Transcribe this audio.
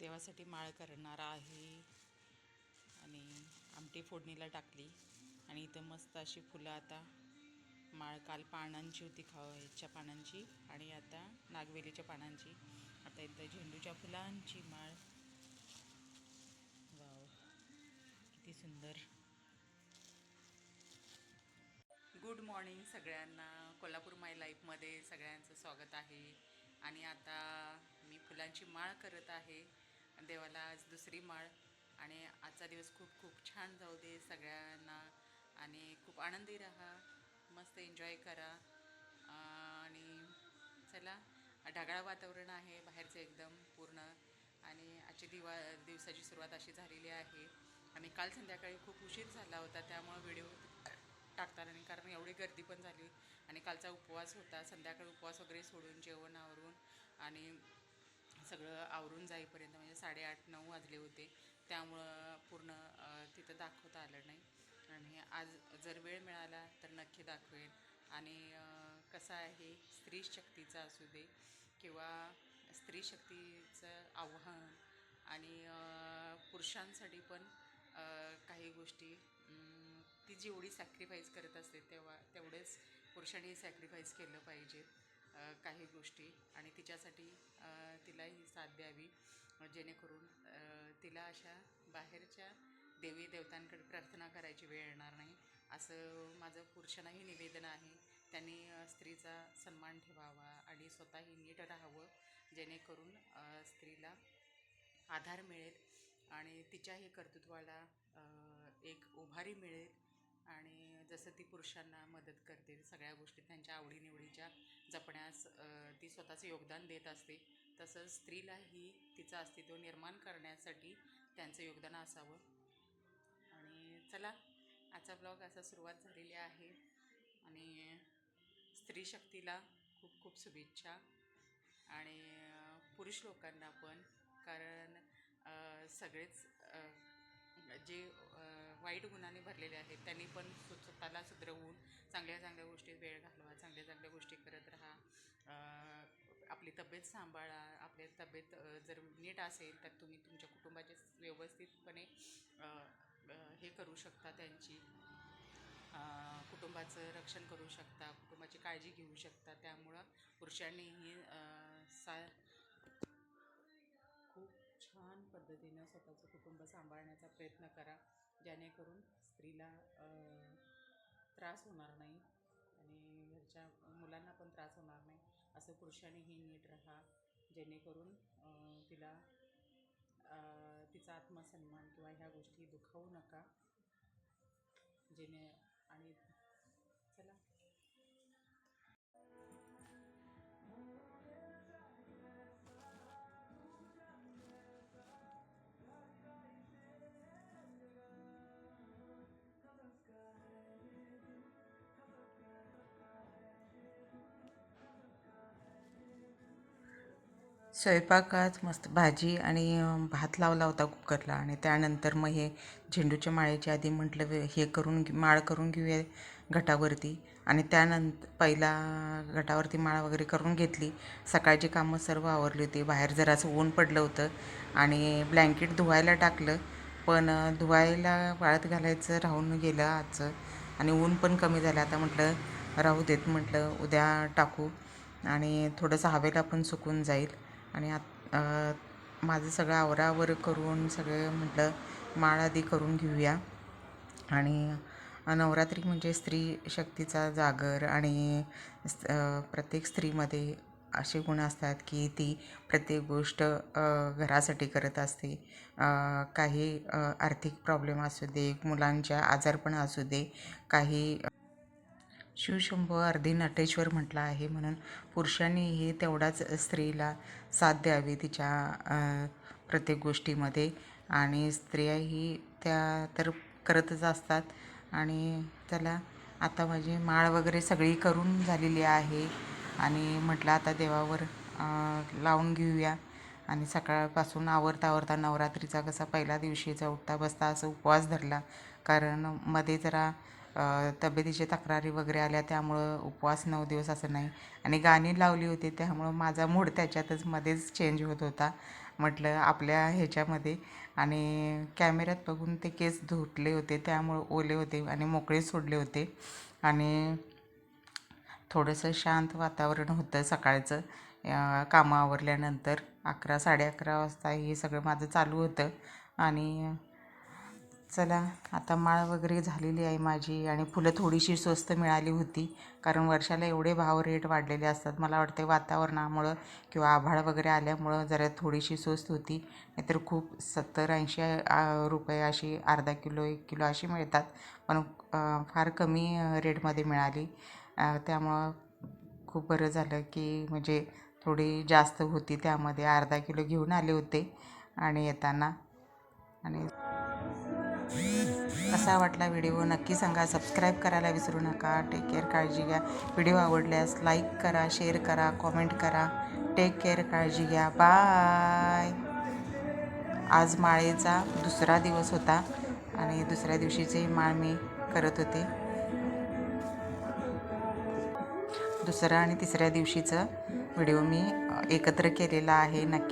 देवासाठी माळ करणार आहे. आणि आमटी फोडणीला टाकली. आणि इथं मस्त अशी फुलं आता माळ काल पानांची होती खावायच्या पानांची आणि आता नागवेलीच्या पानांची. आता इथं झेंडूच्या फुलांची माळ. वाव. किती सुंदर. गुड मॉर्निंग सगळ्यांना. कोल्हापूर माय लाईफमध्ये सगळ्यांचं स्वागत आहे. आणि आता मी फुलांची माळ करत आहे. देवाला आज दुसरी माळ आणि आजचा दिवस खूप खूप छान जाऊ दे सगळ्यांना आणि खूप आनंदी राहा मस्त एन्जॉय करा. आणि चला ढगाळ वातावरण आहे बाहेरचं एकदम पूर्ण आणि आजची दिवा दिवसाची सुरुवात अशी झालेली आहे. आणि काल संध्याकाळी खूप उशीर झाला होता त्यामुळं व्हिडिओ टाकताना नाही कारण एवढी गर्दी पण झाली. आणि कालचा उपवास होता संध्याकाळी उपवास वगैरे सोडून जेवण आवरून आणि सगळं आवरून जाईपर्यंत म्हणजे साडेआठ नऊ वाजले होते. त्यामुळं पूर्ण तिथं दाखवता आलं नाही. आणि आज जर वेळ मिळाला तर नक्की दाखवेन. आणि कसं आहे स्त्री शक्तीचा असू दे किंवा स्त्री शक्तीचं आव्हान आणि पुरुषांसाठी पण काही गोष्टी ती जेवढी सॅक्रिफाईस करत असते तेव्हा तेवढेच पुरुषांनी सॅक्रिफाईस केलं पाहिजे. काही गोष्टी आणि तिच्यासाठी तिला तिलाही साथ द्यावी. जेणेकरून तिला अशा बाहेरच्या देवी देवतांकडे प्रार्थना करायची वेळ येणार नाही. असं माझं पुरुषांनाही निवेदन आहे. त्यांनी स्त्रीचा सन्मान ठेवावा आणि स्वतःही नीट राहावं. जेणेकरून स्त्रीला आधार मिळेल आणि तिच्याही कर्तृत्वाला एक उभारी मिळेल. आणि जसं ती पुरुषांना मदत करते सगळ्या गोष्टी त्यांच्या आवडीनिवडीच्या जपण्यास ती स्वतःचं योगदान देत असते. तसंच स्त्रीलाही तिचं अस्तित्व निर्माण करण्यासाठी त्यांचं योगदान असावं. आणि चला आजचा ब्लॉग असा सुरुवात झालेली आहे. आणि स्त्री शक्तीला खूप खूप शुभेच्छा. आणि पुरुष लोकांना पण कारण सगळेच जे वाईट गुणाने भरलेले आहेत त्यांनी पण स्व- स्वतःला सुधरवून चांगल्या चांगल्या गोष्टीत वेळ घालवा चांगल्या चांगल्या गोष्टी करत राहा. आपली तब्येत सांभाळा आपली तब्येत जर नीट असेल तर तुम्ही तुमच्या कुटुंबाचे व्यवस्थितपणे हे करू शकता त्यांची. कुटुंबाचं रक्षण करू शकता कुटुंबाची काळजी घेऊ शकता. त्यामुळं पुरुषांनीही सा पद्धतीनं स्वतःचं कुटुंब सांभाळण्याचा प्रयत्न करा. जेणेकरून स्त्रीला त्रास होणार नाही आणि घरच्या मुलांना पण त्रास होणार नाही. असं पुरुषांनीही नीट राहा. जेणेकरून तिला तिचा आत्मसन्मान किंवा ह्या गोष्टी दुखावू नका. जेणे आणि स्वयंपाकात मस्त भाजी आणि भात लावला होता कुकरला आणि त्यानंतर मग हे झेंडूच्या माळेच्या आधी म्हटलं हे करून घे- माळ करून घेऊया घटावरती. आणि त्यानंतर पहिला घटावरती माळ वगैरे करून घेतली. सकाळची कामं सर्व आवरली होती. बाहेर जरासं ऊन पडलं होतं आणि ब्लँकेट धुवायला टाकलं. पण धुवायला वाळत घालायचं राहून गेलं आजचं आणि ऊन पण कमी झालं. आता म्हटलं राहू देत म्हटलं उद्या टाकू आणि थोडंसं हवेला पण सुकून जाईल. आणि आत माझं सगळं आवरावर करून सगळं म्हटलं माळ आधी करून घेऊया. आणि नवरात्री म्हणजे स्त्री शक्तीचा जागर आणि प्रत्येक स्त्रीमध्ये असे गुण असतात की ती प्रत्येक गोष्ट घरासाठी करत असते. काही आर्थिक प्रॉब्लेम असू दे मुलांच्या आजारपण असू दे काही शिवशंभ अर्धी नटेश्वर म्हटलं आहे म्हणून पुरुषांनीही तेवढाच स्त्रीला साथ द्यावी तिच्या प्रत्येक गोष्टीमध्ये. आणि स्त्रियाही त्या तर करतच असतात. आणि त्याला आता माझी माळ वगैरे सगळी करून झालेली आहे. आणि म्हटलं आता देवावर लावून घेऊया. आणि सकाळपासून आवरता आवरता नवरात्रीचा कसा पहिल्या दिवशीचा उठता बसता असं उपवास धरला. कारण मध्ये जरा तब्येतीच्या तक्रारी वगैरे आल्या त्यामुळं उपवास नऊ दिवस असं नाही. आणि गाणी लावली होती त्यामुळं माझा मूड त्याच्यातच मध्येच चेंज होत होता. म्हटलं आपल्या ह्याच्यामध्ये. आणि कॅमेऱ्यात बघून ते केस धुतले होते त्यामुळं ओले होते आणि मोकळे सोडले होते. आणि थोडंसं शांत वातावरण होतं सकाळचं. कामं आवरल्यानंतर अकरा साडे अकरा वाजता हे सगळं माझं चालू होतं. आणि चला आता माळ वगैरे झालेली आहे माझी आणि फुलं थोडीशी स्वस्त मिळाली होती. कारण वर्षाला एवढे भाव रेट वाढलेले असतात. मला वाटते वातावरणामुळं किंवा आभाळ वगैरे आल्यामुळं जरा थोडीशी स्वस्त होती. नाहीतर खूप सत्तर ऐंशी रुपये अशी अर्धा किलो एक किलो अशी मिळतात. पण फार कमी रेटमध्ये मिळाली. त्यामुळं खूप बरं झालं की म्हणजे थोडी जास्त होती त्यामध्ये. अर्धा किलो घेऊन आले होते आणि येताना. आणि कसा वाटला व्हिडिओ नक्की सांगा. सबस्क्राईब करायला विसरू नका. टेक केअर काळजी घ्या. व्हिडिओ आवडल्यास लाईक करा शेअर करा कॉमेंट करा. टेक केअर काळजी घ्या. बाय आज माळेचा दुसरा दिवस होता आणि दुसऱ्या दिवशीचे माळ मी करत होते. दुसरा आणि तिसऱ्या दिवशीचं व्हिडिओ मी एकत्र केलेला आहे. नक्की